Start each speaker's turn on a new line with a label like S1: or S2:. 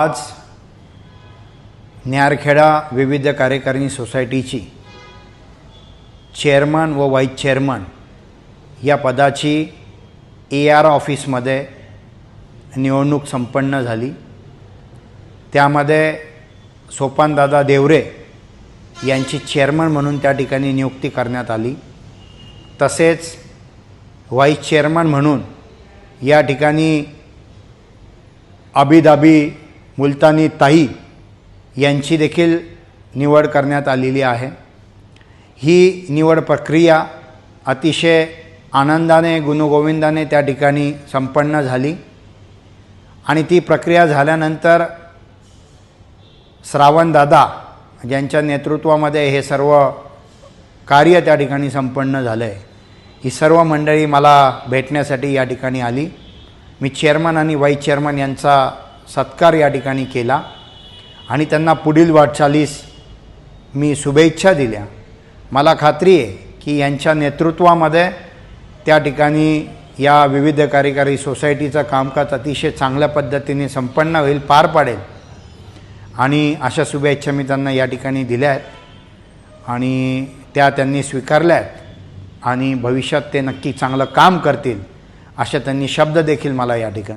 S1: आज न्यारखेडा विविध कार्यकारिणी सोसायटीची चेअरमन व व्हाईस चेअरमन या पदाची ए आर ऑफिसमध्ये निवडणूक संपन्न झाली. त्यामध्ये सोपानदादा देवरे यांची चेअरमन म्हणून त्या ठिकाणी नियुक्ती करण्यात आली. तसेच व्हाईस चेअरमन म्हणून या ठिकाणी अबिदाबी मुलतानी ताई यांची देखील निवड करण्यात आलेली आहे. ही निवड प्रक्रिया अतिशय आनंदाने गुणगोविंदाने त्या ठिकाणी संपन्न झाली आणि ती प्रक्रिया झाल्यानंतर श्रावणदादा ज्यांच्या नेतृत्वामध्ये हे सर्व कार्य त्या ठिकाणी संपन्न झालं आहे ही सर्व मंडळी मला भेटण्यासाठी या ठिकाणी आली. मी चेअरमन आणि व्हाईस चेअरमन यांचा सत्कार या ठिकाणी केला आणि त्यांना पुढील वाटचालीस मी शुभेच्छा दिल्या. मला खात्री आहे की यांच्या नेतृत्वामध्ये त्या ठिकाणी या विविध कार्यकारी सोसायटीचं कामकाज अतिशय चांगल्या पद्धतीने संपन्न होईल पार पाडेल. आणि अशा शुभेच्छा मी त्यांना या ठिकाणी दिल्या आहेत. आणि त्या त्यांनी स्वीकारल्या आहेत. आणि भविष्यात ते नक्की चांगलं काम करतील अशा त्यांनी शब्द देखील मला या ठिकाणी